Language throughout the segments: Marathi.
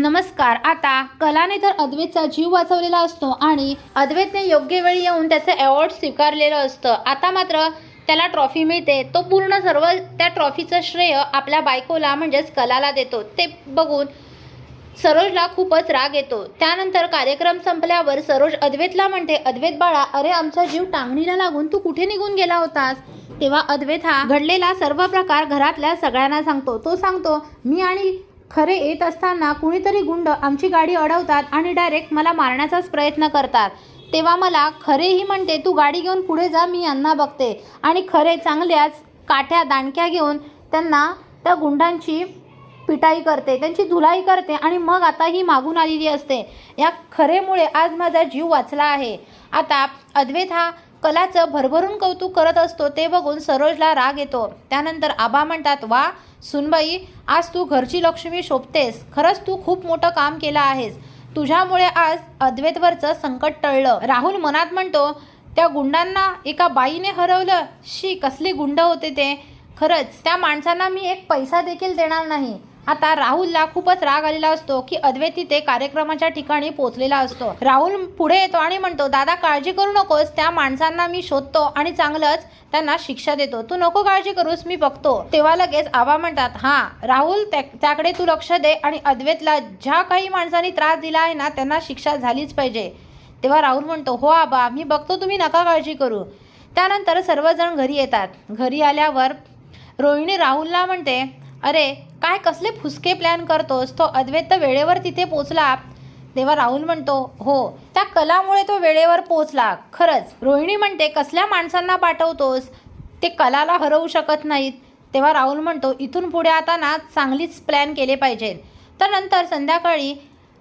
नमस्कार आता कलाने तर अद्वैतचा जीव वाचवलेला असतो आणि अद्वैतने योग्य वेळी येऊन त्याचं अवॉर्ड स्वीकारलेलं असतं. आता मात्र त्याला ट्रॉफी मिळते. तो पूर्ण सर्व त्या ट्रॉफीचं श्रेय आपल्या बायकोला म्हणजेच कलाला देतो. ते बघून सरोजला खूपच राग येतो. त्यानंतर कार्यक्रम संपल्यावर सरोज अद्वैतला म्हणते अद्वैत बाळा अरे आमचा जीव टांगणीला लागून तू कुठे निघून गेला होतास? तेव्हा अद्वैत हा घडलेला सर्व प्रकार घरातल्या सगळ्यांना सांगतो. तो सांगतो मी आणि खरे येत असताना कुणीतरी गुंड आमची गाडी अडवतात आणि डायरेक्ट मला मारण्याचाच प्रयत्न करतात. तेव्हा मला खरेही म्हणते तू गाडी घेऊन पुढे जा मी यांना बघते. आणि खरे चांगल्याच काठ्या दांडक्या घेऊन त्यांना त्या गुंडांची पिटाई करते त्यांची धुलाई करते आणि मग आता ही मागून आलेली असते. या खरेमुळे आज माझा जीव वाचला आहे. आता अद्वैत हा कलाचं भरभरून कौतुक करत असतो ते बघून सरोजला राग येतो. त्यानंतर आबा म्हणतात वा सुनबाई आज तू घरची लक्ष्मी शोभतेस. खरंच तू खूप मोठं काम केलं आहेस. तुझ्यामुळे आज अद्वैतवरचं संकट टळलं. राहुल मनात म्हणतो त्या गुंडांना एका बाईने हरवलं? शी कसली गुंड होते ते. खरंच त्या माणसांना मी एक पैसा देखील देणार नाही. आता राहुलला खूपच राग आलेला असतो की अद्वैत तिथे कार्यक्रमाच्या ठिकाणी पोहोचलेला असतो. राहुल पुढे येतो आणि म्हणतो दादा काळजी करू नकोस त्या माणसांना मी शोधतो आणि चांगलंच त्यांना शिक्षा देतो. तू नको काळजी करूस मी बघतो. तेव्हा लगेच आबा म्हणतात हा राहुल त्या- त्याकडे तू लक्ष दे आणि अद्वैतला ज्या काही माणसांनी त्रास दिला आहे ना त्यांना शिक्षा झालीच पाहिजे. तेव्हा राहुल म्हणतो हो आबा मी बघतो तुम्ही नका काळजी करू. त्यानंतर सर्वजण घरी येतात. घरी आल्यावर रोहिणी राहुलला म्हणते अरे काय कसले फुसके प्लॅन करतोस? तो अद्वैत तर वेळेवर तिथे पोचला. तेव्हा राहुल म्हणतो हो त्या कलामुळे तो वेळेवर पोचला. खरंच रोहिणी म्हणते कसल्या माणसांना पाठवतोस? ते कलाला हरवू शकत नाहीत. तेव्हा राहुल म्हणतो इथून पुढे आता ना चांगलीच प्लॅन केले पाहिजेत तर नंतर संध्याकाळी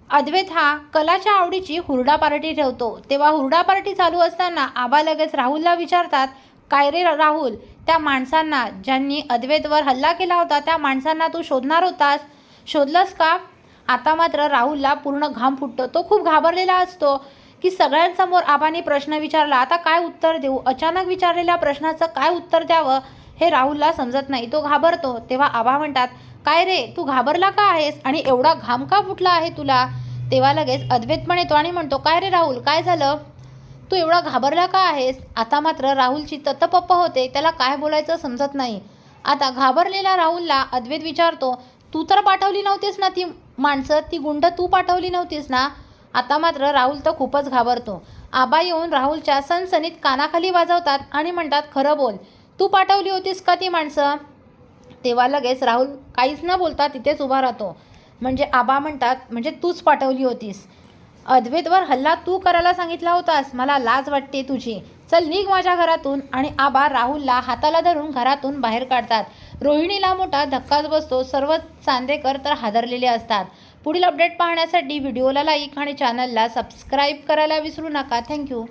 अद्वैत हा कलाच्या आवडीची हुरडा पार्टी ठेवतो. तेव्हा हुरडा पार्टी चालू असताना आबा लगेच राहुलला विचारतात काय रे राहुल? त्या माणसांना ज्यांनी अद्वैतवर हल्ला केला होता त्या माणसांना तू शोधणार होतास? शोधलंस का? आता मात्र राहुलला पूर्ण घाम फुटतो. तो खूप घाबरलेला असतो की सगळ्यांसमोर आबाने प्रश्न विचारला. आता काय उत्तर देऊ? अचानक विचारलेल्या प्रश्नाचं काय उत्तर द्यावं हे राहुलला समजत नाही. तो घाबरतो. तेव्हा आबा म्हणतात काय रे तू घाबरला का आहेस? आणि एवढा घाम का फुटला आहे तुला? तेव्हा लगेच अद्वैत पण येतो आणि म्हणतो काय रे राहुल काय झालं? तू एवढा घाबरला का आहेस? आता मात्र राहुलची ततपप्प होते. त्याला काय बोलायचं समजत नाही. आता घाबरलेला राहुलला अद्वैत विचारतो तू तर पाठवली नव्हतीस ना ती माणसं? ती गुंड तू पाठवली नव्हतीस ना? आता मात्र राहुल तर खूपच घाबरतो. आबा येऊन राहुलच्या सणसणीत कानाखाली वाजवतात आणि म्हणतात खरं बोल तू पाठवली होतीस का ती माणसं? तेव्हा लगेच राहुल काहीच न बोलता तिथेच उभा राहतो. म्हणजे आबा म्हणतात म्हणजे तूच पाठवली होतीस. अद्वैतवर हल्ला तू करायला सांगितला होतास. मला लाज वाटते तुझी. चल निघ माझ्या घरातून आणि आबा राहुलला हाताला धरून घरातून बाहेर काढतात. रोहिणीला मोठा धक्काच बसतो. सर्व चांदेकर तर हादरलेले असतात. पुढील अपडेट पाहण्यासाठी व्हिडिओला लाईक आणि चॅनलला सबस्क्राईब करायला विसरू नका. थँक्यू